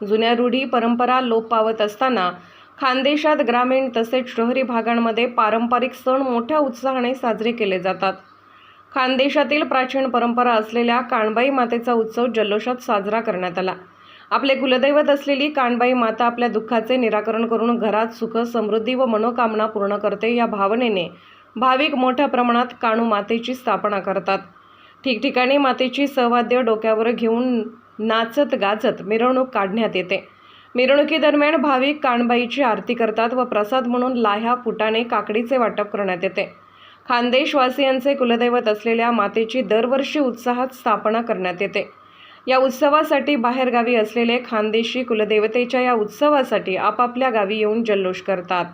जुन्या रूढी परंपरा लोप पावत असताना खानदेशात ग्रामीण तसेच शहरी भागांमध्ये पारंपरिक सण मोठ्या उत्साहाने साजरे केले जातात. खानदेशातील प्राचीन परंपरा असलेल्या काणबाई मातेचा उत्सव जल्लोषात साजरा करण्यात आला. आपले कुलदैवत असलेली काणबाई माता आपल्या दुःखाचे निराकरण करून घरात सुख समृद्धी व मनोकामना पूर्ण करते या भावनेने भाविक मोठ्या प्रमाणात काणू मातेची स्थापना करतात. ठिकठिकाणी मातेची सहवाद्य डोक्यावर घेऊन नाचत गाजत मिरवणूक काढण्यात येते. मिरवणुकीदरम्यान भाविक काणबाईची आरती करतात व प्रसाद म्हणून लाह्या फुटाणे काकडीचे वाटप करण्यात येते. खानदेशवासियांचे कुलदैवत असलेल्या मातेची दरवर्षी उत्साहात स्थापना करण्यात येते. या उत्सवासाठी बाहेरगावी असलेले खानदेशी कुलदेवतेच्या या उत्सवासाठी आपापल्या गावी येऊन जल्लोष करतात.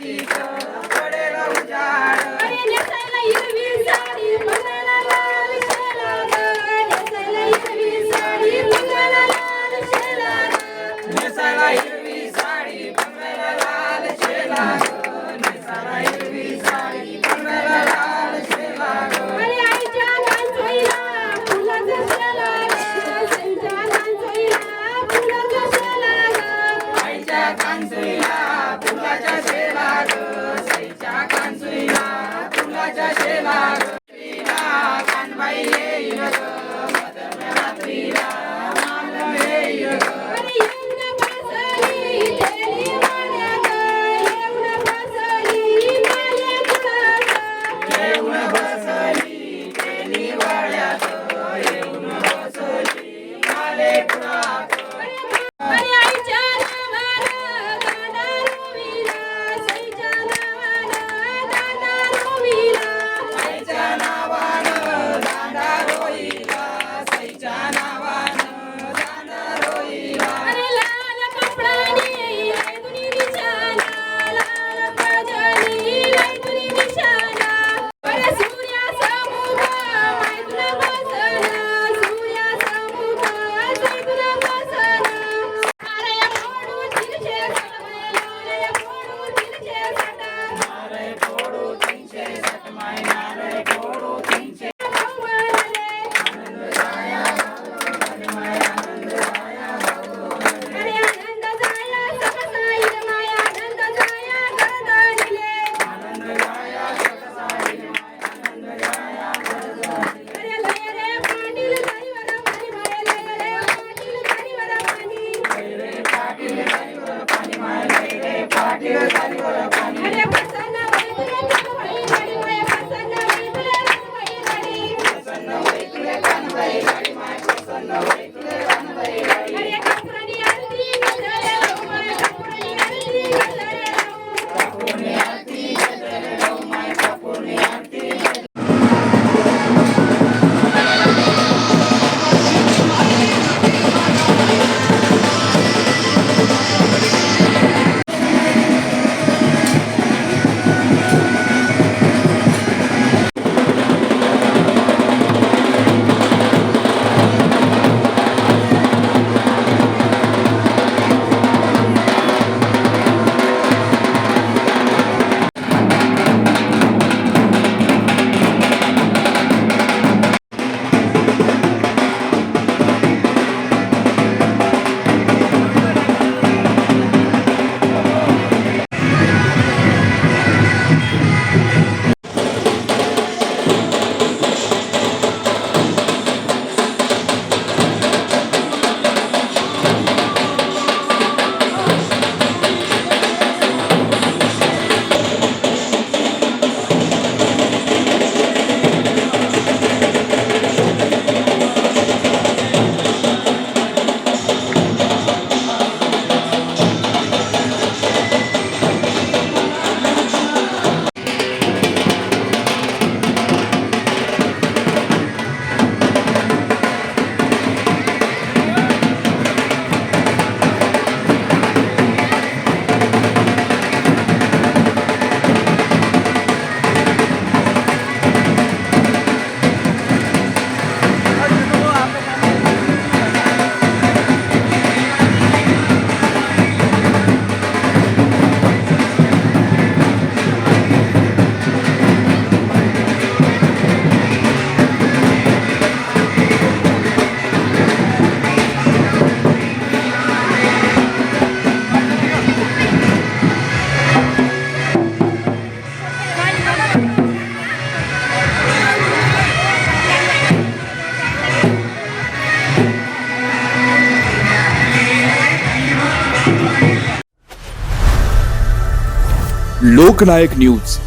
Tito. Happy birthday. Loknayak news.